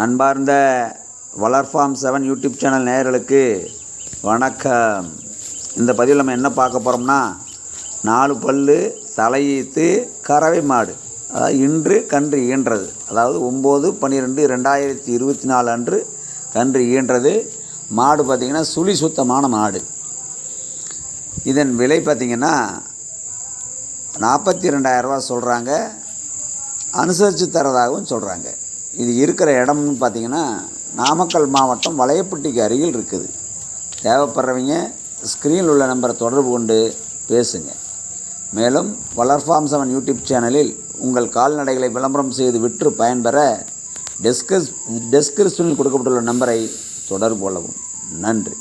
அன்பார்ந்த வளர்ஃபார்ம் seven YouTube channel நேயர்களுக்கு வணக்கம். இந்த பதிவில் நம்ம என்ன பார்க்க போகிறோம்னா நாலு பல்லு தலையீத்து கறவை மாடு. அதாவது இன்று கன்று ஈன்றது. அதாவது ஒம்பது பன்னிரெண்டு ரெண்டாயிரத்தி இருபத்தி நாலு அன்று கன்று ஈன்றது. மாடு பார்த்திங்கன்னா சுழி சுத்தமான மாடு. இதன் விலை பார்த்திங்கன்னா நாற்பத்தி ரெண்டாயிரரூவா சொல்கிறாங்க அனுசரித்து தரதாகவும் சொல்கிறாங்க இது இருக்கிற இடம்னு பார்த்தீங்கன்னா நாமக்கல் மாவட்டம் வளையப்பட்டிக்கு அருகில் இருக்குது. தேவைப்படுறவங்க ஸ்க்ரீனில் உள்ள நம்பரை தொடர்பு கொண்டு பேசுங்க. மேலும் வளர்ஃபார்ம் செவன் யூடியூப் சேனலில் உங்கள் கால்நடைகளை விளம்பரம் செய்து விற்று பயன்பெற டெஸ்கஸ் டெஸ்கிரிப்ஷனில் கொடுக்கப்பட்டுள்ள நம்பரை தொடர்பு கொள்ளவும். நன்றி.